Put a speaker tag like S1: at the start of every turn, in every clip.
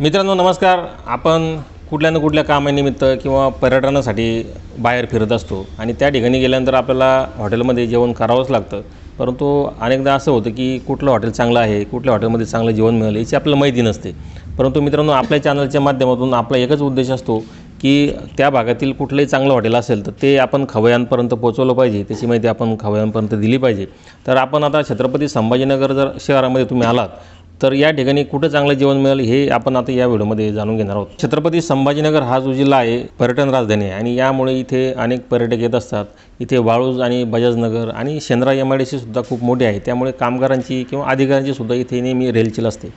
S1: मित्रांनो नमस्कार. आपण कुठल्या ना कुठल्या कामानिमित्त किंवा पर्यटनासाठी बाहेर फिरत असतो आणि त्या ठिकाणी गेल्यानंतर आपल्याला हॉटेलमध्ये जेवण करावंच लागतं. परंतु अनेकदा असं होतं की कुठलं हॉटेल चांगलं आहे कुठल्या हॉटेलमध्ये चांगलं जेवण मिळेल याची आपल्याला माहिती नसते. परंतु मित्रांनो आपल्या चॅनलच्या माध्यमातून आपला एकच उद्देश असतो की त्या भागातील कुठलंही चांगलं हॉटेल असेल तर ते आपण खवयांपर्यंत पोहोचवलं पाहिजे. त्याची माहिती आपण खवयांपर्यंत दिली पाहिजे. तर आपण आता छत्रपती संभाजीनगर जर शहरामध्ये तुम्ही आलात तर या ठिकाणी कुठं चांगलं जेवण मिळेल हे आपण आता या व्हिडिओमध्ये जाणून घेणार आहोत. छत्रपती संभाजीनगर हा जो जिल्हा आहे पर्यटन राजधानी आहे आणि यामुळे इथे अनेक पर्यटक येत असतात. इथे वाळूज आणि बजाजनगर आणि शेंद्रा एम आय डी सुद्धा खूप मोठी आहे. त्यामुळे कामगारांची किंवा अधिकाऱ्यांची सुद्धा इथे नेहमी रेलचेल असते.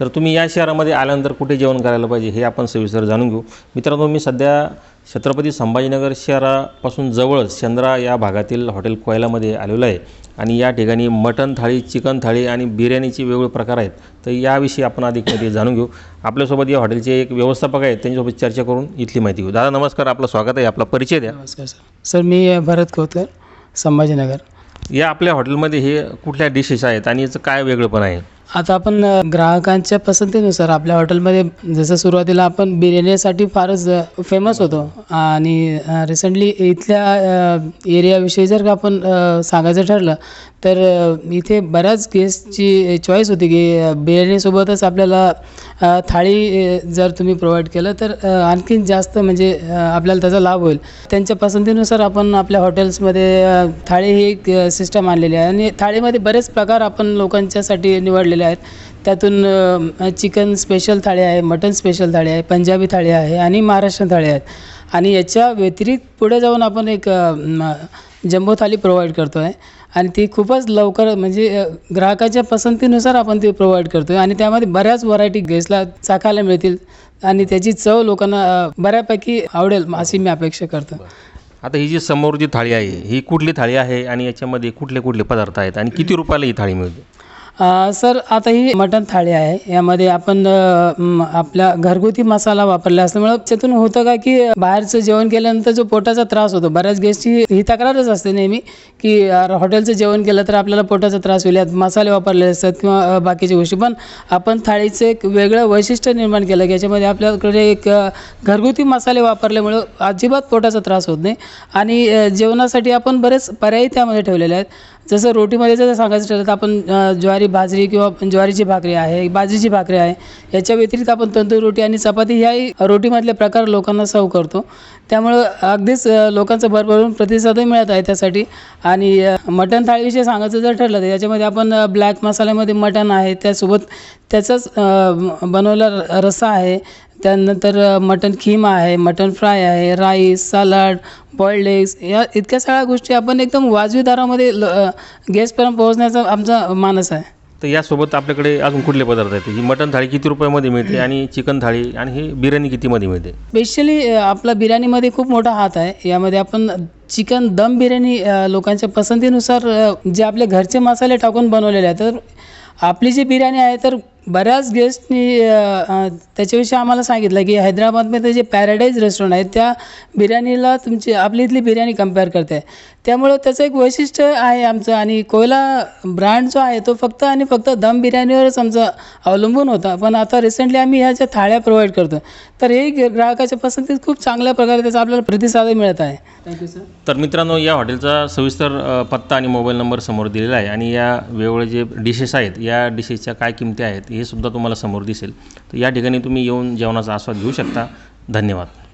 S1: तर तुम्ही या शहरामध्ये आल्यानंतर कुठे जेवण करायला पाहिजे हे आपण सविस्तर जाणून घेऊ. मित्रांनो मी सध्या छत्रपती संभाजीनगर शहरापासून जवळच चंद्रा या भागातील हॉटेल कोयलामध्ये आलेलो आहे. आणि या ठिकाणी मटन थाळी चिकन थाळी आणि बिर्याणीचे वेगवेगळे प्रकार आहेत. तर याविषयी आपण अधिक माहिती जाणून घेऊ. आपल्यासोबत या हॉटेलचे एक व्यवस्थापक आहेत त्यांच्यासोबत चर्चा करून इथली माहिती घेऊ. दादा नमस्कार. आपलं स्वागत आहे. आपला परिचय द्या.
S2: नमस्कार सर. सर मी भरत खोतकर संभाजीनगर.
S1: या आपल्या हॉटेलमध्ये हे कुठल्या डिशेस आहेत आणि याचं काय वेगळंपण आहे?
S2: आता आपण ग्राहकांच्या पसंतीनुसार आपल्या हॉटेलमध्ये जसं सुरुवातीला आपण बिर्याणीसाठी फारच फेमस होतो. आणि रिसेंटली इथल्या एरियाविषयी जर का आपण सांगायचं ठरलं तर इथे बऱ्याच गेस्टची चॉईस होती की बिर्याणीसोबतच आपल्याला थाळी जर तुम्ही प्रोव्हाइड केलं तर आणखीन जास्त म्हणजे आपल्याला त्याचा लाभ होईल. त्यांच्या पसंतीनुसार आपण आपल्या हॉटेल्समध्ये थाळी ही एक सिस्टम आणलेली आहे. आणि थाळीमध्ये बरेच प्रकार आपण लोकांच्यासाठी निवडलेले आहेत. त्यातून चिकन स्पेशल थाळी आहे मटन स्पेशल थाळी आहे पंजाबी थाळी आहे आणि महाराष्ट्रीयन थाळी आहेत. आणि याच्या व्यतिरिक्त पुढे जाऊन आपण एक जम्बो थाळी प्रोव्हाइड करतो आहे आणि ती खूपच लवकर म्हणजे ग्राहकाच्या पसंतीनुसार आपण ती प्रोव्हाइड करतो आहे आणि त्यामध्ये बऱ्याच व्हरायटी गेस्टला चाखायला मिळतील. आणि त्याची चव लोकांना बऱ्यापैकी आवडेल अशी मी अपेक्षा करतो
S1: आता ही जी समोर जी थाळी आहे ही कुठली थाळी आहे? आणि याच्यामध्ये कुठले कुठले पदार्थ आहेत? आणि किती रुपयाला ही थाळी मिळते?
S2: सर आता ही मटण थाळी आहे. यामध्ये आपण आपला घरगुती मसाला वापरला असल्यामुळं त्यातून होतं का की बाहेरचं जेवण केल्यानंतर जो पोटाचा त्रास होतो बऱ्याच गेस्टची ही तक्रारच असते नेहमी की हॉटेलचं जेवण केलं तर आपल्याला पोटाचा त्रास होईल यात मसाले वापरले असतात किंवा बाकीच्या गोष्टी. पण आपण थाळीचं एक वेगळं वैशिष्ट्य निर्माण केलं की याच्यामध्ये आपल्याकडे एक घरगुती मसाले वापरल्यामुळं अजिबात पोटाचा त्रास होत नाही. आणि जेवणासाठी आपण बरेच पर्यायी त्यामध्ये ठेवलेले आहेत. जसं रोटीमध्ये जर सांगायचं ठरलं तर आपण ज्वारी बाजरी किंवा ज्वारीची भाकरी आहे बाजरीची भाकरी आहे याच्या व्यतिरिक्त आपण तंदूर रोटी आणि चपाती ह्याही रोटीमधले प्रकार लोकांना सर्व करतो. त्यामुळं अगदीच लोकांचं लोकांचा भरभरून प्रतिसादही मिळत आहे त्यासाठी. आणि मटण थाळीविषयी सांगायचं जर ठरलं तर याच्यामध्ये आपण ब्लॅक मसाल्यामध्ये मटण आहे त्यासोबत त्याचाच बनवला बनवलेला र- रस्सा आहे त्यानंतर अ, मटण खिमा आहे मटण फ्राय आहे राईस सलाड बॉइल्ड एग्स या इतक्या सगळ्या गोष्टी आपण एकदम वाजवी दरामध्ये ल गेस्टपर्यंत पोहोचण्याचा आमचा मानस आहे.
S1: तर यासोबत आपल्याकडे अजून कुठले पदार्थ आहेत? ही मटन थाळी किती रुपयामध्ये मिळते आणि चिकन थाळी आणि ही बिर्याणी कितीमध्ये मिळते?
S2: स्पेशली आपला बिर्याणीमध्ये खूप मोठा हात आहे. यामध्ये आपण चिकन दम बिर्याणी लोकांच्या पसंतीनुसार जे आपले घरचे मसाले टाकून बनवलेले आहेत तर आपली जी बिर्याणी आहे तर बऱ्याच गेस्टनी त्याच्याविषयी आम्हाला सांगितलं की हैदराबादमध्ये जे पॅराडाईज रेस्टॉरंट आहे त्या बिर्याणीला तुमची आपली इथली बिर्याणी कंपेअर करते त्यामुळं त्याचं एक वैशिष्ट्य आहे आमचं. आणि कोयला ब्रँड जो आहे तो फक्त आणि फक्त दम बिर्याणीवरच आमचा अवलंबून होता. पण आता रिसेंटली आम्ही ह्या ज्या थाळ्या प्रोव्हाइड करतो तर हे ग्राहकाच्या पसंतीत खूप चांगल्या प्रकारे त्याचा आपल्याला प्रतिसादही मिळत आहे. थँक्यू सर
S1: तर मित्रांनो या हॉटेलचा सविस्तर पत्ता आणि मोबाईल नंबर समोर दिलेला आहे. आणि या वेगवेगळे जे डिशेस आहेत या डिशेसच्या काय किमती आहेत हे सुद्धा तुम्हाला समोर दिसेल. तर या ठिकाणी तुम्ही येऊन जेवणाचा आस्वाद घेऊ शकता. धन्यवाद.